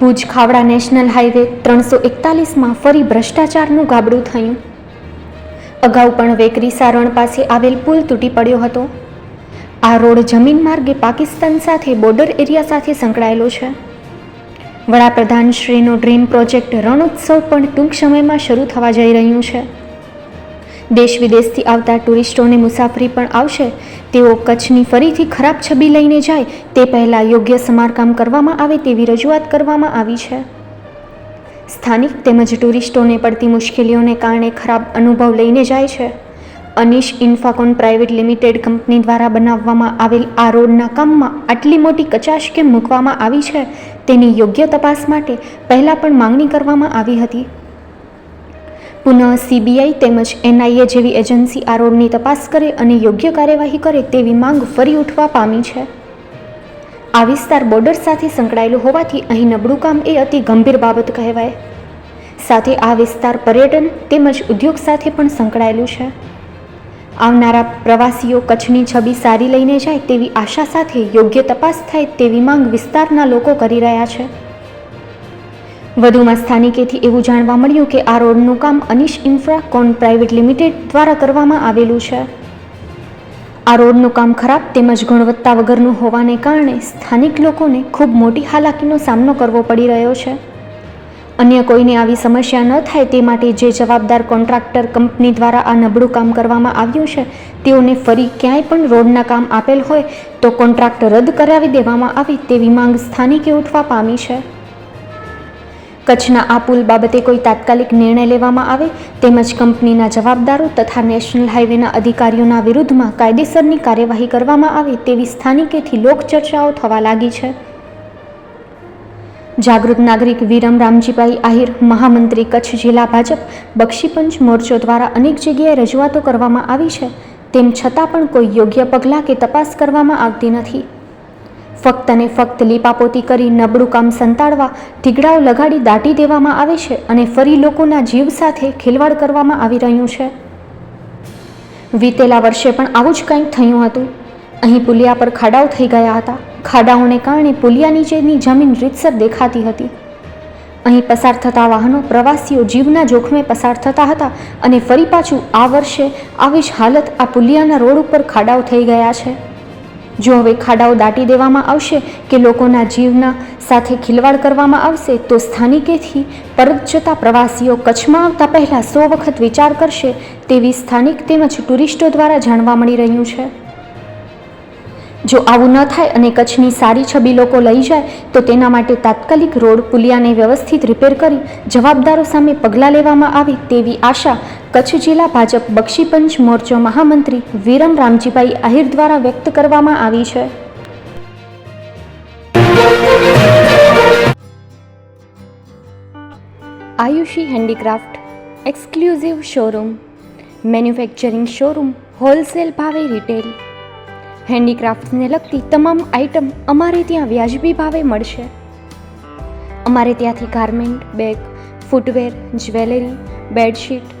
Bhuj Khavda national highway ત્રણસો એકતાલીસમાં ફરી ભ્રષ્ટાચારનું ગાબડું થયું. અગાઉ પણ વેકરી સારણ પાસે આવેલ પુલ તૂટી પડ્યો હતો. આ રોડ જમીન માર્ગે પાકિસ્તાન સાથે બોર્ડર એરિયા સાથે સંકળાયેલો છે. વડાપ્રધાન શ્રીનો ડ્રીમ પ્રોજેક્ટ રણોત્સવ પણ ટૂંક સમયમાં શરૂ થવા જઈ રહ્યું છે. દેશ વિદેશથી આવતા ટુરિસ્ટોને મુસાફરી પણ આવશે. તેઓ કચ્છની ફરીથી ખરાબ છબી લઈને જાય. તે પહેલાં યોગ્ય સમારકામ કરવામાં આવે તેવી રજૂઆત કરવામાં આવી છે. સ્થાનિક તેમજ ટુરિસ્ટોને પડતી મુશ્કેલીઓને કારણે ખરાબ અનુભવ લઈને જાય છે. Anish Infacon private limited company દ્વારા બનાવવામાં આવેલ આ રોડના કામમાં આટલી મોટી કચાશ કેમ મૂકવામાં આવી છે? તેની યોગ્ય તપાસ માટે પહેલાં પણ માંગણી કરવામાં આવી હતી. પુનઃ સીબીઆઈ તેમજ એનઆઈએ જેવી એજન્સી આ રોડની તપાસ કરે અને યોગ્ય કાર્યવાહી કરે તેવી માંગ ફરી ઉઠવા પામી છે. આ વિસ્તાર બોર્ડર સાથે સંકળાયેલો હોવાથી અહીં નબળું કામ એ અતિ ગંભીર બાબત કહેવાય. સાથે આ વિસ્તાર પર્યટન તેમજ ઉદ્યોગ સાથે પણ સંકળાયેલું છે. આવનારા પ્રવાસીઓ કચ્છની છબી સારી લઈને જાય તેવી આશા સાથે યોગ્ય તપાસ થાય તેવી માંગ વિસ્તારના લોકો કરી રહ્યા છે. વધુમાં સ્થાનિકેથી એવું જાણવા મળ્યું કે આ રોડનું કામ અનિશ ઇન્ફ્રાકોન પ્રાઇવેટ લિમિટેડ દ્વારા કરવામાં આવેલું છે. આ રોડનું કામ ખરાબ તેમજ ગુણવત્તા વગરનું હોવાને કારણે સ્થાનિક લોકોને ખૂબ મોટી હાલાકીનો સામનો કરવો પડી રહ્યો છે. અન્ય કોઈને આવી સમસ્યા ન થાય તે માટે જે જવાબદાર કોન્ટ્રાક્ટર કંપની દ્વારા આ નબળું કામ કરવામાં આવ્યું છે, તેઓને ફરી ક્યાંય પણ રોડના કામ આપેલ હોય તો કોન્ટ્રાક્ટ રદ કરાવી દેવામાં આવે તેવી માંગ સ્થાનિકે ઉઠવા પામી છે. કચ્છના આ પુલ બાબતે કોઈ તાત્કાલિક નિર્ણય લેવામાં આવે તેમજ કંપનીના જવાબદારો તથા નેશનલ હાઈવેના અધિકારીઓના વિરુદ્ધમાં કાયદેસરની કાર્યવાહી કરવામાં આવે તેવી સ્થાનિકેથી લોકચર્ચાઓ થવા લાગી છે. જાગૃત નાગરિક વિરમ રામજીભાઈ આહિર, મહામંત્રી કચ્છ જિલ્લા ભાજપ, બક્ષીપંચ મોરચો દ્વારા અનેક જગ્યાએ રજૂઆતો કરવામાં આવી છે. તેમ છતાં પણ કોઈ યોગ્ય પગલાં કે તપાસ કરવામાં આવતી નથી. ફક્ત ને ફક્ત લીપાપોતી કરી નબળું કામ સંતાડવા ધીગડાઓ લગાડી દાટી દેવામાં આવે છે અને ફરી લોકોના જીવ સાથે ખેલવાડ કરવામાં આવી રહ્યું છે. વીતેલા વર્ષે પણ આવું જ કંઈક થયું હતું. અહીં પુલિયા પર ખાડાઓ થઈ ગયા હતા. ખાડાઓને કારણે પુલિયા નીચેની જમીન રીતસર દેખાતી હતી. અહીં પસાર થતા વાહનો પ્રવાસીઓ જીવના જોખમે પસાર થતા હતા અને ફરી પાછું આ વર્ષે આવી જ હાલત આ પુલિયાના રોડ ઉપર ખાડાઓ થઈ ગયા છે. જો હવે ખાડાઓ દાટી દેવામાં આવશે કે લોકોના જીવના સાથે ખિલવાડ કરવામાં આવશે, તો સ્થાનિકેથી પરત જતા પ્રવાસીઓ કચ્છમાં આવતા પહેલાં સો વખત વિચાર કરશે તેવી સ્થાનિક તેમજ ટુરિસ્ટો દ્વારા જાણવા મળી રહ્યું છે. જો આવું ન થાય અને કચ્છની સારી છબી લોકો લઈ જાય, તો તેના માટે તાત્કાલિક રોડ પુલિયાને વ્યવસ્થિત રિપેર કરી જવાબદારો સામે પગલાં લેવામાં આવે તેવી આશા કચ્છ જિલ્લા ભાજપ બક્ષીપંચ મોરચો મહામંત્રી વિરમ રામજીભાઈ આહિર દ્વારા વ્યક્ત કરવામાં આવી છે. Aayushi handicraft, exclusive showroom, manufacturing showroom, wholesale ભાવે રિટેલ. હેન્ડીક્રાફ્ટ્સને લગતી તમામ આઇટમ અમારે ત્યાં વ્યાજબી ભાવે મળશે. અમારે ત્યાંથી garment, bag, footwear, jewellery, bedsheet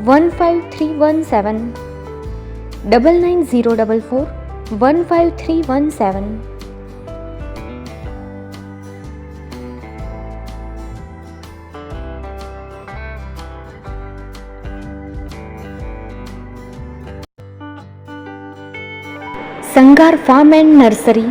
one five three one seven double nine zero double four one five three one seven Sangar farm and nursery